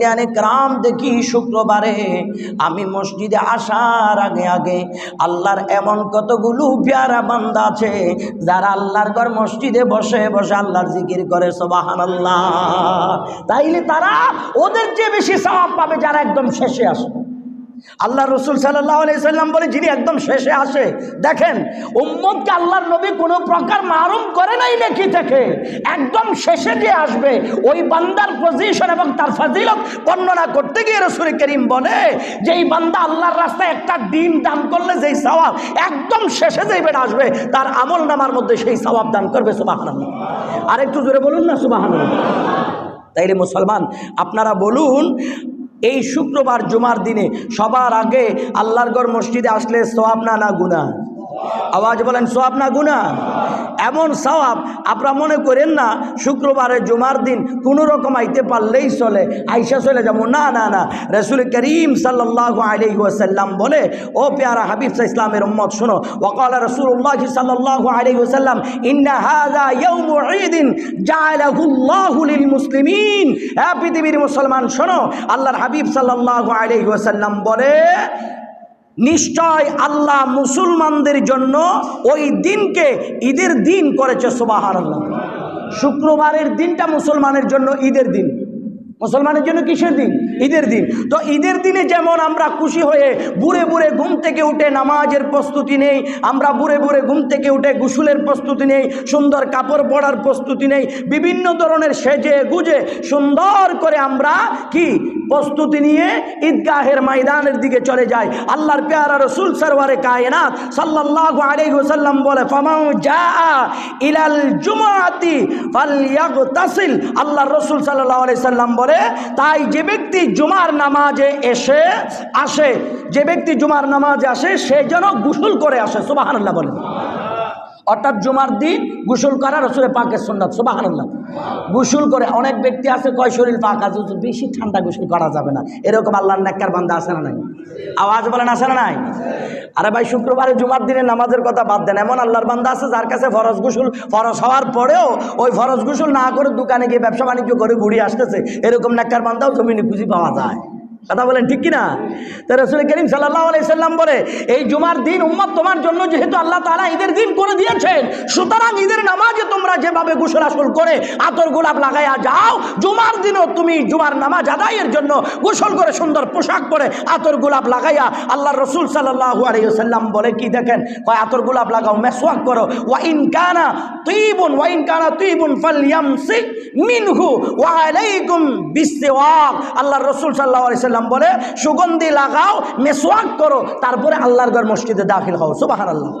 জ্ঞানে গ্রাম দেখি শুক্রবারে। আমি মসজিদে আসার আগে আগে আল্লাহর এমন কতগুলো পেয়ারা বান্দা আছে, যারা আল্লাহর ঘর মসজিদে বসে বসে আল্লাহর জিকির করে সবাহান আল্লাহ তাইলে তারা ওদের চেয়ে বেশি সাপ পাবে যারা একদম শেষে আসে আল্লাহ রসুল সাল্লাহ সাল্লাম বলে, যিনি একদম শেষে আসে, দেখেন উম্মদকে আল্লাহর নবী কোনো প্রকার মারুম করে নাই নাকি থেকে। একদম শেষে যে আসবে, ওই বান্দার পজিশন এবং তার ফাজিলত বর্ণনা করতে গিয়ে রসুল করিম বলে যে, এই বান্দা আল্লাহর রাস্তায় একটা ডিম দান করলে যেই সওয়াব একদম শেষে যেই বেটা আসবে, তার আমল নামার মধ্যে সেই সওয়াব দান করবে সুবাহান আর একটু জোরে বলুন না সুবাহান তাইলে মুসলমান, আপনারা বলুন এই শুক্রবার জুমার দিনে সবার আগে আল্লাহর গড় মসজিদে আসলে সোয়াব না না আওয়াজ বলেন সোয়াব না গুণা এমন সওয়াব আপনারা মনে করেন না শুক্রবারে জুমার দিন কোনো রকম আইতে পারলেই চলে, আইসা চলে যাব। না না না। রসুল করিম সাল্লাহ আলি ওসাল্লাম বলে, ও পেয়ারা হাবিব, ইসলামের উম্মত, শোনো। ওকাল রসুল্লাহ সাল্লাহ আলি ওসাল্লাম ইন্না হাজা ইয়ৌম ঈদিন জাআলাহুল্লাহু লিল মুসলিমিন হ্যাঁ পৃথিবীর মুসলমান, শোনো। আল্লাহর হাবিব সাল্লাহ আলি ওসাল্লাম বলে নিশ্চয় আল্লাহ মুসলমানদের জন্য ওই দিনকে ঈদের দিন করেছে সোবাহার আল্লাহ শুক্রবারের দিনটা মুসলমানের জন্য ঈদের দিন। মুসলমানের জন্য কিসের দিন? ঈদের দিন। তো ঈদের দিনে যেমন আমরা খুশি হয়ে বুড়ে বুড়ে ঘুম থেকে উঠে নামাজের প্রস্তুতি নেই, আমরা বুড়ে বুড়ে ঘুম থেকে উঠে গুসুলের প্রস্তুতি নেই, সুন্দর কাপড় পরার প্রস্তুতি নেই, বিভিন্ন ধরনের সেজে গুজে সুন্দর করে আমরা কি প্রস্তুতি নিয়ে ঈদগাহের ময়দানের দিকে চলে যাই। আল্লাহর পেয়ারা রসুল সরওয়ারে কায়নাত সাল্লাল্লাহু আলাইহি ওয়াসাল্লাম বলে, ফামাউ যা ইলাল জুমাতি ফালইয়াগতাসিল। আল্লাহর রসুল সাল্লাল্লাহু আলাইহি সাল্লাম বলে তাই যে ব্যক্তি জুমার নামাজে এসে আসে, যে ব্যক্তি জুমার নামাজে আসে, সে যেন গুসুল করে আসে, সুবহানাল্লাহ বলেন। অর্থাৎ জুমার দিন গোসল করা রসুলের পাকের সন্ন্যাত আল্লাহ গোসল করে অনেক ব্যক্তি আছে, কয়, শরীর পাক আছে বেশি ঠান্ডা গোসল করা যাবে না। এরকম আল্লাহর নেককার বান্দা আছে না নাই? আওয়াজ বলেন, আছে না নাই? আরে ভাই, শুক্রবারে জুমার দিনে নামাজের কথা বাদ দেন। এমন আল্লাহর বান্দা আছে যার কাছে ফরজ গোসল ফরজ হওয়ার পরেও ওই ফরজ গোসল না করে দোকানে গিয়ে ব্যবসা বাণিজ্য করে ঘুরে আসতেছে। এরকম নেককার বান্ধাও জমিনে খুঁজি পাওয়া যায়। কথা বলেন ঠিক কিনা? তো রসুল করিম সাল্লাহ আলাইসাল্লাম বলে, এই জুমার দিন উম্মত তোমার জন্য যেহেতু আল্লাহ তালা ঈদের দিন করে দিয়েছেন, সুতরাং ঈদের নামাজে তোমরা যেভাবে গোসল আসল করে আতর গোলাপ লাগাইয়া যাও, জুমার দিনও তুমি জুমার নামাজ আদায়ের জন্য গোসল করে সুন্দর পোশাক পরে আতর গোলাপ লাগাইয়া আল্লাহ রসুল সাল্লাহ আলাইসাল্লাম বলে কি দেখেন? কয়, আতর গোলাপ লাগাও, মেসওয়াক করো। ওয়াইন কানা তুইবুন ওয়াইন কানা তুইবুন ফালিয়ামসি মিনহু ওয়া আলাইকুম বিসওয়াক। আল্লাহ রসুল সাল্লাহ আলাইসাল্লাম বলে, সুগন্ধি লাগাও, মেসওয়াক করো, তারপরে আল্লাহর ঘর মসজিদে দাখিল হও। সুবাহান আল্লাহ